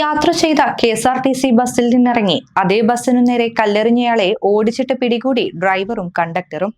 യാത്ര ചെയ്ത K S R T C ബസ്സിൽ നിന്നിറങ്ങി. അതേ ബസ്സിനു നേരെ കല്ലെറിഞ്ഞയാളെ ഓടിച്ചിട്ട് പിടികൂടി ഡ്രൈവറും കണ്ടക്ടറും.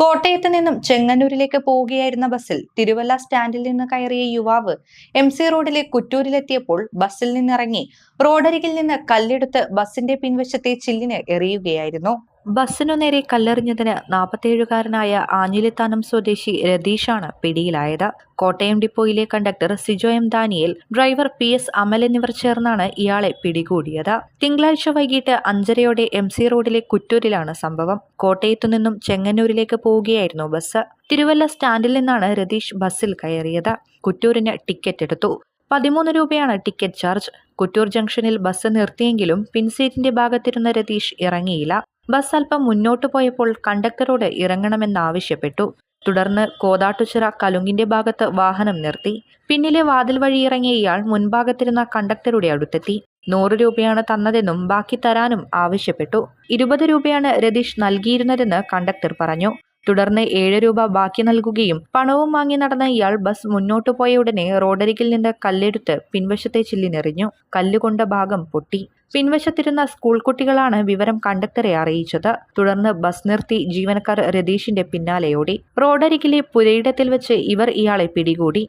കോട്ടയത്ത് നിന്നും ചെങ്ങന്നൂരിലേക്ക് പോവുകയായിരുന്ന ബസ്സിൽ തിരുവല്ല സ്റ്റാൻഡിൽ നിന്ന് കയറിയ യുവാവ് എം സി റോഡിലെ കുറ്റൂരിലെത്തിയപ്പോൾ ബസ്സിൽ നിന്നിറങ്ങി. റോഡരികിൽ നിന്ന് കല്ലെടുത്ത് ബസ്സിന്റെ പിൻവശത്തെ ചില്ലിന് എറിയുകയായിരുന്നു. ബസ്സിനു നേരെ കല്ലെറിഞ്ഞതിന് നാൽപ്പത്തേഴുകാരനായ ആഞ്ഞിലിത്താനം സ്വദേശി രതീഷാണ് പിടിയിലായത്. Kottayam ഡിപ്പോയിലെ conductor Sijo M Daniel driver P S Amal എന്നിവർ ചേർന്നാണ് ഇയാളെ പിടികൂടിയത്. തിങ്കളാഴ്ച വൈകിട്ട് അഞ്ചരയോടെ എം സി റോഡിലെ കുറ്റൂരിലാണ് സംഭവം. കോട്ടയത്തു നിന്നും ചെങ്ങന്നൂരിലേക്ക് പോവുകയായിരുന്നു ബസ്. തിരുവല്ല സ്റ്റാൻഡിൽ നിന്നാണ് രതീഷ് ബസ്സിൽ കയറിയത്. കുറ്റൂരിന് ടിക്കറ്റ് എടുത്തു. പതിമൂന്ന് രൂപയാണ് ടിക്കറ്റ് ചാർജ്. കുറ്റൂർ ജംഗ്ഷനിൽ ബസ് നിർത്തിയെങ്കിലും പിൻസീറ്റിന്റെ ഭാഗത്തിരുന്ന രതീഷ് ഇറങ്ങിയില്ല. ബസ് അല്പം മുന്നോട്ട് പോയപ്പോൾ കണ്ടക്ടറോട് ഇറങ്ങണമെന്നാവശ്യപ്പെട്ടു. തുടർന്ന് കോതാട്ടുചിറ കലുങ്കിന്റെ ഭാഗത്ത് വാഹനം നിർത്തി. പിന്നിലെ വാതിൽ വഴി ഇറങ്ങിയ ഇയാൾ മുൻഭാഗത്തിരുന്ന കണ്ടക്ടറുടെ അടുത്തെത്തി. നൂറ് രൂപയാണ് തന്നതെന്നും ബാക്കി തരാനും ആവശ്യപ്പെട്ടു. ഇരുപത് രൂപയാണ് രതീഷ് നൽകിയിരുന്നതെന്ന് കണ്ടക്ടർ പറഞ്ഞു. തുടർന്ന് ഏഴ് രൂപ ബാക്കി നൽകുകയും പണവും വാങ്ങി നടന്ന ഇയാൾ ബസ് മുന്നോട്ടു പോയ ഉടനെ റോഡരികിൽ നിന്ന് കല്ലെടുത്ത് പിൻവശത്തെ ചില്ലിനെറിഞ്ഞു. കല്ലുകൊണ്ട ഭാഗം പൊട്ടി. പിൻവശത്തിരുന്ന സ്കൂൾ കുട്ടികളാണ് വിവരം കണ്ടക്ടറെ അറിയിച്ചത്. തുടർന്ന് ബസ് നിർത്തി ജീവനക്കാർ രതീഷിന്റെ പിന്നാലെയോടി. റോഡരികിലെ പുരയിടത്തിൽ വെച്ച് ഇവർ ഇയാളെ പിടികൂടി.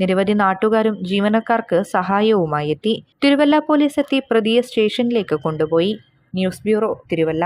നിരവധി നാട്ടുകാരും ജീവനക്കാർക്ക് സഹായവുമായി എത്തി. തിരുവല്ല പോലീസ് എത്തി പ്രതിയെ സ്റ്റേഷനിലേക്ക് കൊണ്ടുപോയി. News bureau Thiruvalla.